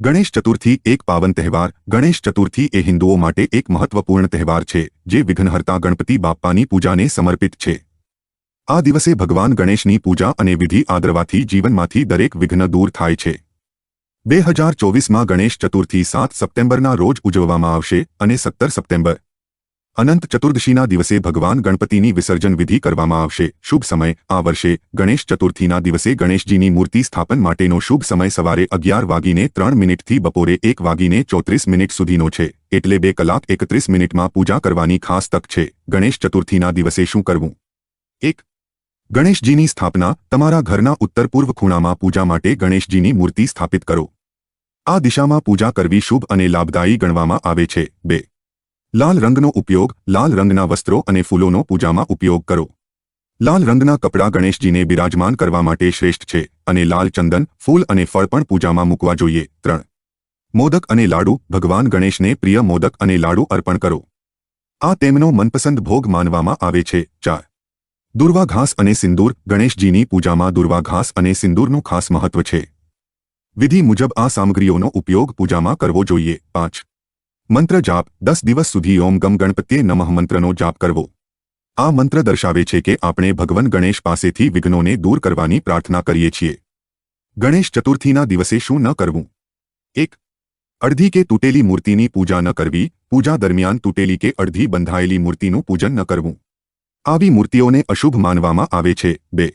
ગણેશ ચતુર્થી એક પાવન તહેવાર. ગણેશ ચતુર્થી એ હિન્દુઓ માટે એક મહત્વપૂર્ણ તહેવાર છે, જે વિઘ્નહર્તા ગણપતિ બાપ્પાની પૂજાને સમર્પિત છે. આ દિવસે ભગવાન ગણેશની પૂજા અને વિધિ આદરવાથી જીવનમાંથી દરેક વિઘ્ન દૂર થાય છે. બે હજાર ચોવીસમાં ગણેશ ચતુર્થી સાત સપ્ટેમ્બરના રોજ ઉજવવામાં આવશે અને સત્તર સપ્ટેમ્બર અનંત ચતુર્દશીના દિવસે ભગવાન ગણપતિની વિસર્જન વિધિ કરવામાં આવશે. શુભ સમય. આ વર્ષે ગણેશ ચતુર્થીના દિવસે ગણેશજીની મૂર્તિ સ્થાપન માટેનો શુભ સમય સવારે અગિયાર વાગીને ત્રણ મિનિટથી બપોરે એક વાગીને ચોત્રીસ મિનિટ સુધીનો છે. એટલે બે કલાક એકત્રીસ મિનિટમાં પૂજા કરવાની ખાસ તક છે. ગણેશ ચતુર્થીના દિવસે શું કરવું? એક, ગણેશજીની સ્થાપના તમારા ઘરના ઉત્તર પૂર્વ ખૂણામાં પૂજા માટે ગણેશજીની મૂર્તિ સ્થાપિત કરો. આ દિશામાં પૂજા કરવી શુભ અને લાભદાયી ગણવામાં આવે છે. બે લાલ રંગનો ઉપયોગ લાલ રંગના વસ્ત્રો અને ફૂલોનો પૂજામાં ઉપયોગ કરો. લાલ રંગના કપડાં ગણેશજીને બિરાજમાન કરવા માટે શ્રેષ્ઠ છે અને લાલ ચંદન, ફૂલ અને ફળ પણ પૂજામાં મૂકવા જોઈએ. ત્રણ. મોદક અને લાડુ. ભગવાન ગણેશને પ્રિય મોદક અને લાડુ અર્પણ કરો. આ તેમનો મનપસંદ ભોગ માનવામાં આવે છે. ચાર. દુર્વા ઘાસ અને સિંદૂર. ગણેશજીની પૂજામાં દુર્વા ઘાસ અને સિંદૂરનું ખાસ મહત્વ છે. વિધિ મુજબ આ સામગ્રીઓનો ઉપયોગ પૂજામાં કરવો જોઈએ. પાંચ. મંત્ર જાપ, દસ દિવસ સુધી ઓમ ગમ ગણપતિએ નમઃ મંત્રનો જાપ કરવો. આ મંત્ર દર્શાવે છે કે આપણે ભગવાન ગણેશ પાસેથી વિઘ્નોને દૂર કરવાની પ્રાર્થના કરીએ છીએ. ગણેશ ચતુર્થીના દિવસે શું ન કરવું? એક, અડધી કે તૂટેલી મૂર્તિની પૂજા ન કરવી, પૂજા દરમિયાન તૂટેલી કે અડધી બંધાયેલી મૂર્તિનું પૂજન ન કરવું. આવી મૂર્તિઓને અશુભ માનવામાં આવે છે. બે,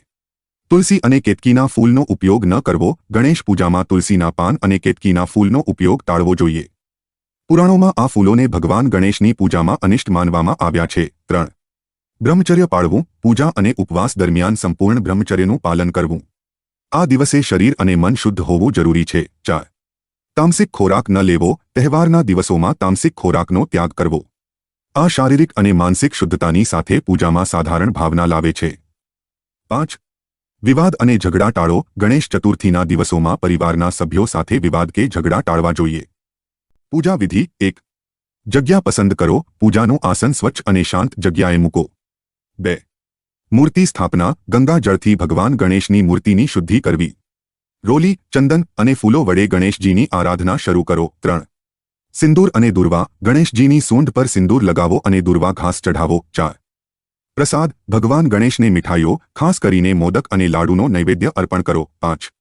તુલસી અને કેતકીના ફૂલનો ઉપયોગ ન કરવો, ગણેશ પૂજામાં તુલસીના પાન અને કેતકીના ફૂલનો ઉપયોગ ટાળવો જોઈએ. પુરાણોમાં આ ફૂલોને ભગવાન ગણેશની પૂજામાં અનિષ્ટ માનવામાં આવ્યા છે. ત્રણ. બ્રહ્મચર્ય પાળવું, પૂજા અને ઉપવાસ દરમિયાન સંપૂર્ણ બ્રહ્મચર્યનું પાલન કરવું. આ દિવસે શરીર અને મન શુદ્ધ હોવું જરૂરી છે. ચાર. તામસિક ખોરાક ન લેવો, તહેવારના દિવસોમાં તામસિક ખોરાકનો ત્યાગ કરવો. આ શારીરિક અને માનસિક શુદ્ધતાની સાથે પૂજામાં સાધારણ ભાવના લાવે છે. પાંચ. વિવાદ અને ઝઘડા ટાળો, ગણેશ ચતુર્થીના દિવસોમાં પરિવારના સભ્યો સાથે વિવાદ કે ઝઘડા ટાળવા જોઈએ. પૂજા વિધિ એક. જગ્યા પસંદ કરો, પૂજાનું આસન સ્વચ્છ અને શાંત જગ્યાએ મૂકો. બે. મૂર્તિ સ્થાપના, ગંગા ભગવાન ગણેશની મૂર્તિની શુદ્ધિ કરવી. રોલી, ચંદન અને ફૂલો વડે ગણેશજીની આરાધના શરૂ કરો. ત્રણ. સિંદૂર અને દુર્વા, ગણેશજીની સૂંઢ પર સિંદૂર લગાવો અને દુર્વા ઘાસ ચઢાવો. ચાર. પ્રસાદ, ભગવાન ગણેશને મીઠાઈઓ, ખાસ કરીને મોદક અને લાડુનો નૈવેદ્ય અર્પણ કરો. પાંચ.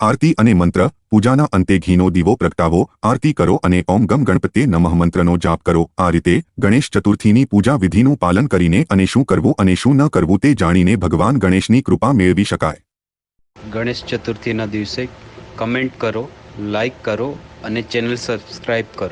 આરતી અને મંત્ર, પૂજાના અંતે ઘીનો દીવો પ્રગટાવો, આરતી કરો અને ઓમ ગમ ગણપતે નમઃ મંત્રનો જાપ કરો. આ રીતે ગણેશ ચતુર્થીની પૂજા વિધિનું પાલન કરીને અને શું કરવું અને શું ન કરવું તે જાણીને ભગવાન ગણેશની કૃપા મેળવી શકાય. ગણેશ ચતુર્થીના દિવસે કમેન્ટ કરો, લાઈક કરો અને ચેનલ સબસ્ક્રાઈબ કરો.